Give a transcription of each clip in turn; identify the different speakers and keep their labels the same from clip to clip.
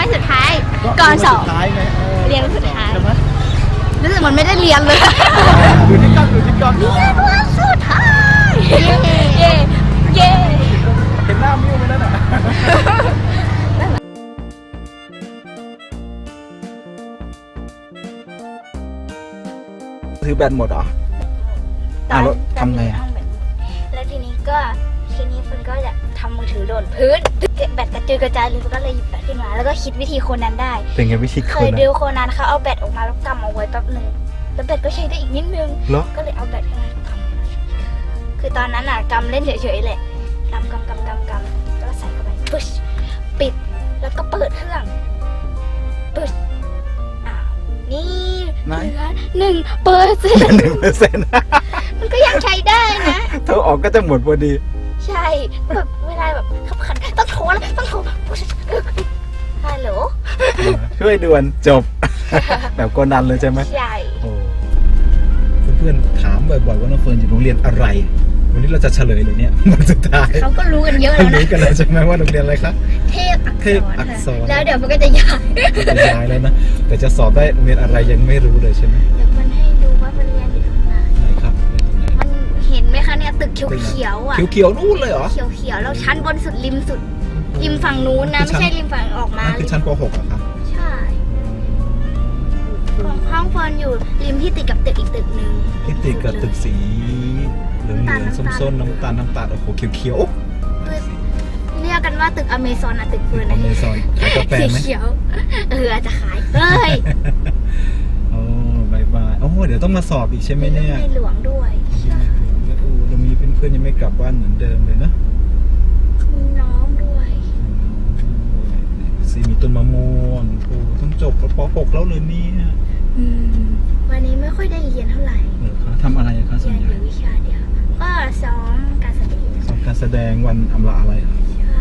Speaker 1: ไม่สุดท้ายก่อนสอบ
Speaker 2: สุดท้ายไงออ
Speaker 1: เรียนวันสุดท้าย
Speaker 2: ใช่ไหม
Speaker 1: รู้สึกมันไม่ได้เรียนเลย
Speaker 2: ดูที่กล้องดูที่กล้อง
Speaker 1: เรียนวันสุดท้ายเย่เย่เย่
Speaker 2: เห็นหน้ามิ้วไหมนั่นน่ะถือแบตหมดเหรออะแล้วทำไงอะ
Speaker 1: แล้วทีนี้ก็ทีนี้เฟิร์นก็จะ ทำมือถือหล่นพื้นแบตกระจุยกระจายเลยเฟิร์นก็เลยหยิบแบตขึ้นมา แล้วก็คิดวิธีคนนั้นได้
Speaker 2: เป็นไงวิธี
Speaker 1: เค
Speaker 2: คน
Speaker 1: ย
Speaker 2: นะ
Speaker 1: ดูโคนันเขาเอาแบตออกมาแล้วกำเอาไว้แป๊บหนึ่งแล้วแบตก็ใช้ได้อีกนิดนึง
Speaker 2: เหรอ
Speaker 1: ก็เลยเอาแบตขึ้นมากำคือตอนนั้นอะกำเล่นเฉยๆแหละกำกำกำกำกำแล้วก็ใส่เข้าไปปึ๊ชปิด แล้วก็เปิดเครื่องปึ๊ชอ้าวนี่
Speaker 2: ไหน
Speaker 1: เหลือหนึ่งเปอร์เซ็น
Speaker 2: หนึ่งเปอร์เซ็นต์
Speaker 1: มันก็ยังใช้ได้นะ
Speaker 2: ถ้าออกก็จะหมดพอดี
Speaker 1: ใช่แบบเวลาแบบขับขัน ต้องโทรแล้วต้องโทรปึ๊ชฮัลโหล
Speaker 2: ช่วยด่วนจบ แบบโกนันเลยใช่ไหม
Speaker 1: ใช่
Speaker 2: โอ้เพื่อนๆถามบ่อยๆว่าน้องเฟิร์นอยู่โรงเรียนอะไร วันนี้เราจะเฉลยเลยเนี่ยวันสุดท้าย
Speaker 1: เขาก็รู้กันเยอะแล้วนะ
Speaker 2: รู้กันแล้วใช่ไหมว่าโรงเรียนอะไรครับ
Speaker 1: เทพอัก
Speaker 2: เท
Speaker 1: ษ
Speaker 2: พ
Speaker 1: ร
Speaker 2: อักษร
Speaker 1: แล้วเดี๋ยวมันก็จะยาก
Speaker 2: จะย้ายแล้วนะ แต่จะสอบได้โรงเรียนอะไรยังไม่รู้เลยใช่ไหม
Speaker 1: เดี๋ยวมันให้ดูว่ามันเรียนอยู่ตรงไหน
Speaker 2: ไหนครับเรียนตรงไหน
Speaker 1: มันเห็นไหมคะเนี่ยตึกเขียวๆอะ
Speaker 2: เขียวๆนู่นเลยเหรอ
Speaker 1: เขียวๆแล้วชั้นบนสุดริมสุด ริมฝั่งนู้นนะ
Speaker 2: คือชั้น
Speaker 1: ไม่ใช่ริมฝั่งออกมา
Speaker 2: นั่นคือชั้นป .6 เหรอครับ
Speaker 1: ใช่ ของห้องเฟิร์นอยู่ริมที่ติดกับตึกอีกตึกหนึ่ง
Speaker 2: ที่ติดกับตึกสีเหลืองๆส้มๆน้ำตาลน้ำตาลโอ้โหเขียว
Speaker 1: ตึกเรียกกันว่าตึกอเมซอนอะตึก
Speaker 2: ๆ
Speaker 1: เฟิร์น
Speaker 2: อ
Speaker 1: นะ
Speaker 2: เมซอนขายกาแฟ
Speaker 1: สี
Speaker 2: ไหม
Speaker 1: เขียว เอออาจจะขายเอ้ย
Speaker 2: โอ้บายบายโอ้เดี๋ยวต้องมาสอบอีกใช่ไหมเนี่ย
Speaker 1: ในหลวงด้วยใช่
Speaker 2: แล้วโอ้เรามีเพื่อนๆยังไม่กลับบ้านเหมือนเดิมเลยนะ
Speaker 1: มีน้องด้วย
Speaker 2: ซีมีต้นมะม่วงโอ้ต้อง จบป .6 แล้วเลยเนี่ย
Speaker 1: อืมวันนี้ไม่ค่อยได้เรียนเท่าไหร่
Speaker 2: เหรอคะทำอะไรอะคะส่
Speaker 1: เรี
Speaker 2: วยน
Speaker 1: น
Speaker 2: ให
Speaker 1: อ
Speaker 2: ญ่
Speaker 1: ยู่วิชาเดียว ก็ซ้อมการแสดง
Speaker 2: สอนการแสดงวันอำลาอะไรอะ
Speaker 1: ใช่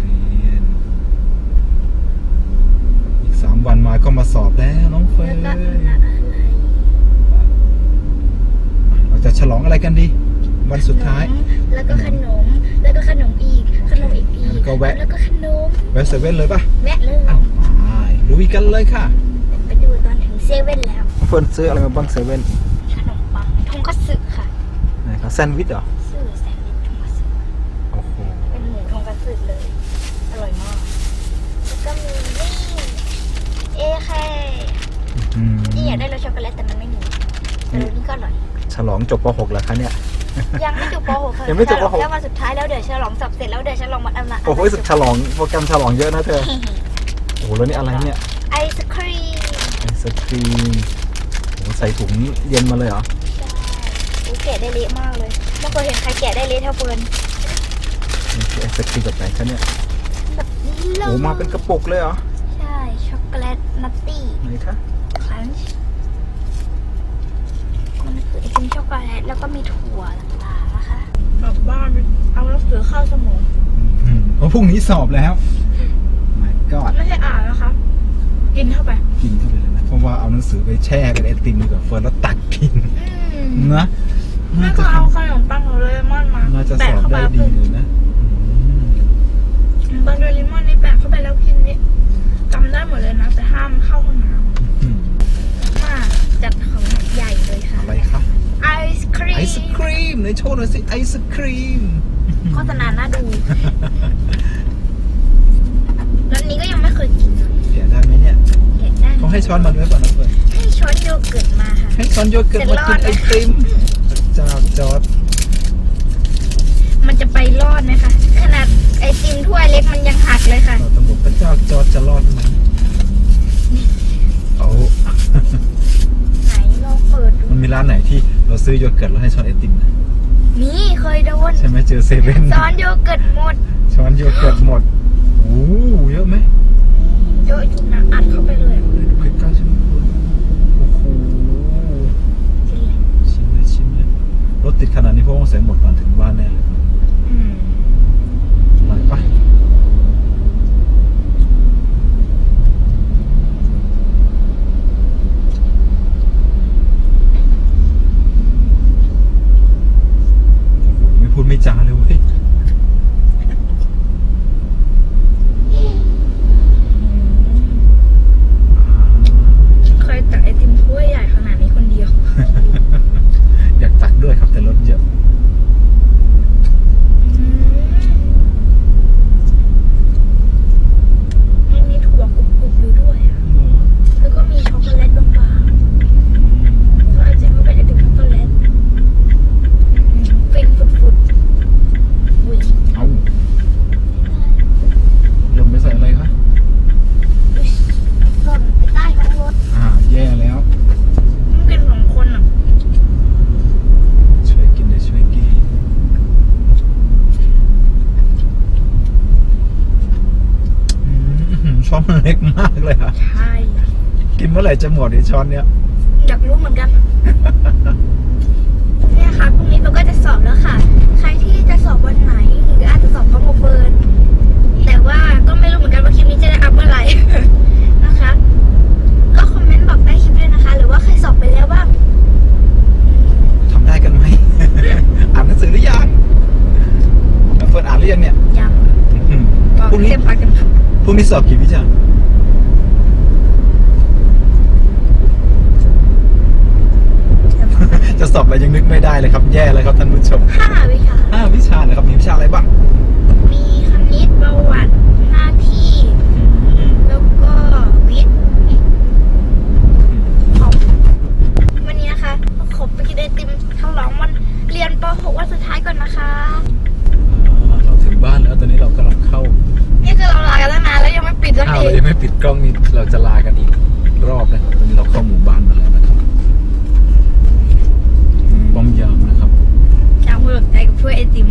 Speaker 2: เรียนอีกสามวันมาก็มาสอบแล้วน้องเฟิ
Speaker 1: แล้
Speaker 2: ร์
Speaker 1: วนก็อันละอะไร
Speaker 2: เราจะฉลองอะไรกันดี วันสุดท้าย
Speaker 1: ขนมแล้วก็ขนม แล้วก็ขนมอีก ขนมอีกอีก
Speaker 2: แล้วก็แวะ
Speaker 1: แล้วก็ขนม
Speaker 2: แวะเซเว่นเลยป่ะ
Speaker 1: แวะเลย
Speaker 2: อ้าวไปลุยกันเลยค่ะ
Speaker 1: ไปดูตอนถึงเซเว่นแล้ว
Speaker 2: เฟิร์นซื้ออะไรมาบ้างเซเว่น
Speaker 1: ขนมปังทงคัตสึค่ะ
Speaker 2: ไหนครับแซนด์วิชเหรอ
Speaker 1: ซื้อแซนด์วิชทงคัตสึ
Speaker 2: โอ้โห
Speaker 1: เป็นหมูทงคัตสึเลย อร่อยมากแล้วก็มีนี่เอแค่
Speaker 2: อืม
Speaker 1: นี่อยากได้รสช็อกโกแลตแต่มันไม่มีแต่รสนี้ก็อร่อย
Speaker 2: ฉลองจบป .6 แล้วคะเนี่ย
Speaker 1: ยังไม่จบป .6 ค่ะ
Speaker 2: ยังไม่จบป .6
Speaker 1: ฉลอแล้ววันสุดท้ายแล้วเดี๋ยวฉลองสอบเสร็จแล้วเดี๋ยวฉลองวันอำลา
Speaker 2: โอ้โหฉลองโปรแกรมฉลองเยอะนะเธอ โอ้โหแล้วนี่อะไรเนี่ย
Speaker 1: ไอศครีม
Speaker 2: ไอศครีมโอ้โหใส่ถุงเย็นมาเลยเหรอ
Speaker 1: ใช่โอ้แกะได้เละมากเลยไม่เคยเห็นใครแกะได้เละเท่าเฟิร์น
Speaker 2: นี่คือไอศครีมแบบไหนคะเนี่ย
Speaker 1: แบบนี้เล
Speaker 2: โอ้
Speaker 1: ย
Speaker 2: มาเป็นกระปุกเลยเหรอ
Speaker 1: ใช่ช็อกโกแลตนัตตี้
Speaker 2: ไหนคะ
Speaker 1: ครันช์ มันคือไอติมช็อกโกแลตแล้วก็มีถั่วต่างๆนะคะกลับบ้านเอาหนังสือเข้าสมอง
Speaker 2: อืมโอ้พรุ่งนี้สอบแล้ว my god
Speaker 1: ไม่ใช่อ่านนะคะกินเข้าไป
Speaker 2: กินเข้าไปเลยนะ เพราะว่าเอาหนังสือไปแช่กับไอติมดีกว่าเฟิร์นแล้วตักกิน
Speaker 1: อืม
Speaker 2: นะ
Speaker 1: แม่
Speaker 2: น่า
Speaker 1: ก็
Speaker 2: จะ
Speaker 1: เอาขนมปังของโดเรมอนมา
Speaker 2: น่าจะส
Speaker 1: แปะ
Speaker 2: อบ
Speaker 1: เข้าไป
Speaker 2: ได้
Speaker 1: แล้ว
Speaker 2: ดี
Speaker 1: กิน
Speaker 2: เลยนะอืม
Speaker 1: บางโดเร ใน
Speaker 2: โชว์หน่อยสิไอศครีม
Speaker 1: โฆษณาน่าดูแล้วนี้ก็ยังไม่เคยกินเลย
Speaker 2: แกะได้ไหมเนี่ย
Speaker 1: เห็นได้
Speaker 2: เขาให้ช้อนมาด้วยป่ะน้องเฟิร์น
Speaker 1: ให้ช้อนโยเกิร์ตมาค่ะ
Speaker 2: ให้ช้อนโยเกิร์ตมากินไอติมพระเจ้าจอร์ด
Speaker 1: มันจะไปรอดไหมคะ ขนาดไอติมถ้วยเล็กมันยังหักเลยค่ะ
Speaker 2: เราต้องบอกพระเจ้าจอร์ดจะรอดไหมเอา
Speaker 1: ไหนลองเปิดดู
Speaker 2: มันมีร้านไหนที่เราซื้อโยเกิร์ตแล้วให้ช้อนไอติมนะ
Speaker 1: นี่เคยโดน
Speaker 2: ใช่ไหมเจอเซเว่น
Speaker 1: ช้อนโยเกิร์ตหมด
Speaker 2: ช้อนโยเกิร์ตหมดโอ้โหเยอะไหม
Speaker 1: เยอะอยู่นะอัดเข้าไปเลย
Speaker 2: เดี๋ยวดูใกล้ๆใช่ไหมคุณโอ้โห
Speaker 1: กินเลย
Speaker 2: ชิมเลยชิมเลยรถติดขนาดนี้เพราะว่าแสงหมดก่อนถึงบ้านแน่เลย
Speaker 1: อืม
Speaker 2: อร่อยปะไม่พูดไม่จาเลยเว้ย กินเมื่อ ไหร่จะหมดไอช้อนเนี้ย
Speaker 1: อยากรู้เหมือนกันเนี่ยค่ะพรุ่งนี้เราก็จะสอบแล้วค่ะ ใครที่จะสอบวันไหนหรืออาจจะสอบพร้อมกับเฟิร์นแต่ว่าก็ไม่รู้เหมือนกันว่าคลิปนี้จะได้อัพเมื่อไหร่นะคะ ก็คอมเมนต์บอกใต้คลิปด้วยนะคะ หรือว่าใครสอบไปแล้วบ้าง
Speaker 2: ทำได้กันไหม อ่านหนังสือหรือยังน้องเฟิร์นอ่านหรือยังเนี่ย
Speaker 1: ยัง
Speaker 2: อืม
Speaker 1: ก็
Speaker 2: พรุ่งนี้
Speaker 1: เต็มปากเต็มค
Speaker 2: พรุ่งนี้สอบกี่วิชาำ จะ สอบอะไรยังนึกไม่ได้เลยครับ แย่เลยครับท่านผู้ชม
Speaker 1: ห้าวิชา
Speaker 2: ห้าวิชานะครับมีวิชาอะไรบ้าง
Speaker 1: มีคณิตประวัติหน้าที่ แล้วก็วิทย์ของวันนี้นะคะก็ขอไปกินไอติมฉลองวันเรียนป .6 วันสุดท้ายก่อนนะคะ
Speaker 2: อ่าเราถึงบ้านแล้วตอนนี้เรากำลังเข้า
Speaker 1: นี่คือเราลากันตั้งนานแล้วยังไม่ปิดสัก
Speaker 2: อ้าว
Speaker 1: ที
Speaker 2: เรายังไม่ปิดกล้องนี่เราจะลากันอีกรอบนะตอนนี้เราเข้าหมู่
Speaker 1: หลงใจกับถ้วยไอติ
Speaker 2: ม